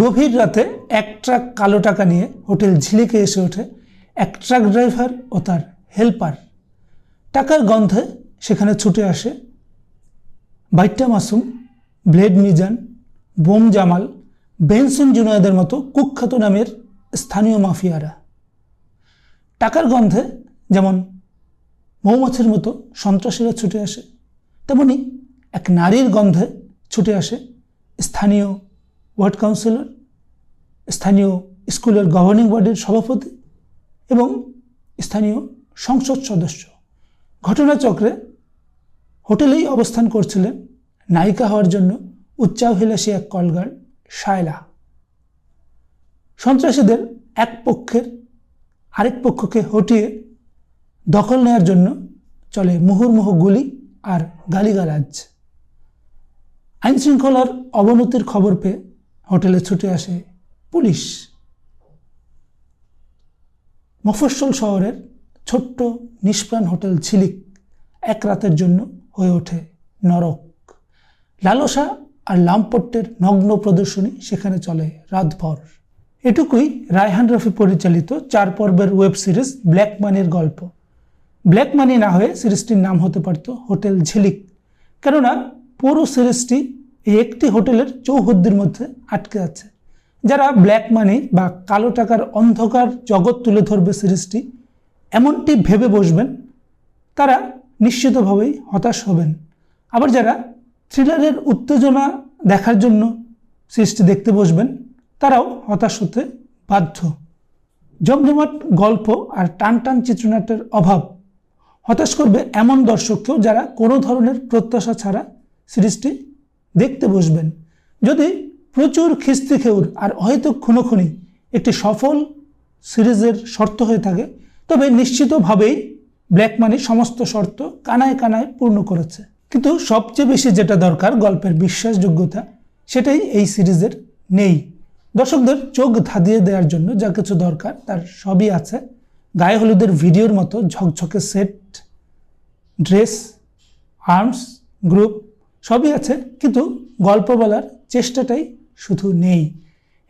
গভীর রাতে এক ট্রাক কালো টাকা নিয়ে হোটেল ঝিলিকে এসে ওঠে এক ট্রাক ড্রাইভার ও তার হেল্পার। টাকার গন্ধে সেখানে ছুটে আসে বাইট্টা Masum, blade Mizan, bomb Jamal, Benson জুনায়দের মতো কুখ্যাত নামের স্থানীয় মাফিয়ারা। টাকার গন্ধে যেমন মৌমাছির মতো সন্ত্রাসীরা ছুটে আসে, তেমনি এক নারীর গন্ধে ছুটে আসে স্থানীয় ওয়ার্ড কাউন্সিলর, স্থানীয় স্কুলের গভর্নিং বডির সভাপতি এবং স্থানীয় সংসদ সদস্য। ঘটনাচক্রে হোটেলেই অবস্থান করছিলেন নায়িকা হওয়ার জন্য উচ্চাভিলাষী এক কলগার শায়লা। সন্ত্রাসীদের এক পক্ষের আরেক পক্ষকে হটিয়ে দখল নেয়ার জন্য চলে মুহুর্মুহু গুলি আর গালিগালাজ। আইনশৃঙ্খলার অবনতির খবর পেয়ে হোটেলে ছুটে আসে পুলিশ। মফস্বল শহরের ছোট্ট নিষ্প্রাণ হোটেল ঝিলিক এক রাতের জন্য হয়ে ওঠে নরক। লালসা আর লামপট্টের নগ্ন প্রদর্শনী সেখানে চলে রাতভর। এটুকুই রায়হান রফি পরিচালিত চার পর্বের ওয়েব সিরিজ ব্ল্যাক মানির গল্প। ব্ল্যাক মানি না হয়ে সিরিজটির নাম হতে পারত হোটেল ঝিলিক। কেননা পুরো সিরিজটি এই একটি হোটেলের চৌহদ্দির মধ্যে আটকে আছে, যারা ব্ল্যাক মানি বা কালো টাকার অন্ধকার জগৎ তুলে ধরবে সিরিজটি এমনটি ভেবে বসবেন, তারা নিশ্চিতভাবেই হতাশ হবেন। আবার যারা থ্রিলারের উত্তেজনা দেখার জন্য সিরিজটি দেখতে বসবেন, তারাও হতাশ হতে বাধ্য। জমজমাট গল্প আর টান টান চিত্রনাট্যের অভাব হতাশ করবে এমন দর্শককেও যারা কোনো ধরনের প্রত্যাশা ছাড়া সিরিজটি দেখতে বসবেন। যদি প্রচুর খিস্তি খেউর আর হয়তো খুনোখুনি একটি সফল সিরিজের শর্ত হয়ে থাকে, তবে নিশ্চিতভাবেই ব্ল্যাক মানি সমস্ত শর্ত কানায় কানায় পূর্ণ করেছে। কিন্তু সবচেয়ে বেশি যেটা দরকার গল্পের বিশ্বাসযোগ্যতা, সেটাই এই সিরিজের নেই। দর্শকদের চোখ ধাঁধিয়ে দেওয়ার জন্য যা কিছু দরকার তার সবই আছে। গায়ে হলুদের ভিডিওর মতো ঝকঝকে সেট, ড্রেস, আর্মস, গ্রুপ সবই আছে, কিন্তু গল্প বলার চেষ্টাটাই শুধু নেই।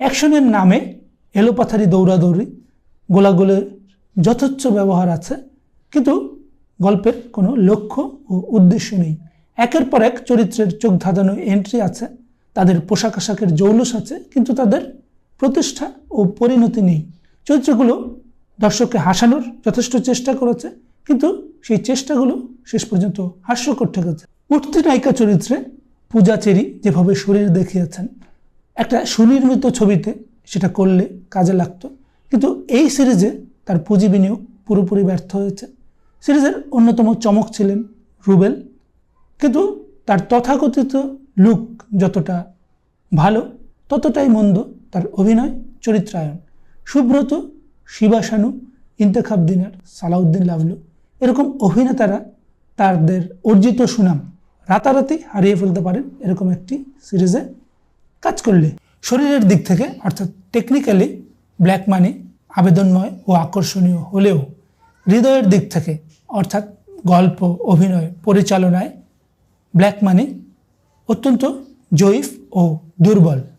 অ্যাকশনের নামে এলোপাথারি দৌড়াদৌড়ি গোলাগুলের যথেচ্ছ ব্যবহার আছে, কিন্তু গল্পের কোনো লক্ষ্য ও উদ্দেশ্য নেই। একের পর এক চরিত্রের চোখ ধাঁধানো এন্ট্রি আছে, তাদের পোশাক আশাকের জৌলুস আছে, কিন্তু তাদের প্রতিষ্ঠা ও পরিণতি নেই। চরিত্রগুলো দর্শককে হাসানোর যথেষ্ট চেষ্টা করেছে, কিন্তু সেই চেষ্টাগুলো শেষ পর্যন্ত হাস্যকর ঠেকেছে। উঠতি নায়িকা চরিত্রে পূজা চেরি যেভাবে শরীর দেখিয়েছেন, একটা সুনির্মিত ছবিতে সেটা করলে কাজে লাগতো। কিন্তু এই সিরিজে তার পুঁজি বিনিয়োগ পুরোপুরি ব্যর্থ হয়েছে। সিরিজের অন্যতম চমক ছিলেন রুবেল। কিন্তু তার তথাকথিত লুক যতটা ভালো, ততটাই মন্দ তার অভিনয় চরিত্রায়ন। সুব্রত, শিবাশানু, ইন্তেখাব দিনার সালাউদ্দিন লাভলু, এরকম অভিনেতারা তাদের অর্জিত সুনাম রাতারাতি হারিয়ে ফেলতে পারেন এরকম একটি সিরিজে কাজ করলে। শরীরের দিক থেকে, অর্থাৎ টেকনিক্যালি ব্ল্যাক মানি আবেদনময় ও আকর্ষণীয় হলেও হৃদয়ের দিক থেকে, অর্থাৎ গল্প, অভিনয়, পরিচালনায় ব্ল্যাক মানি অত্যন্ত জয়ীফ ও দুর্বল।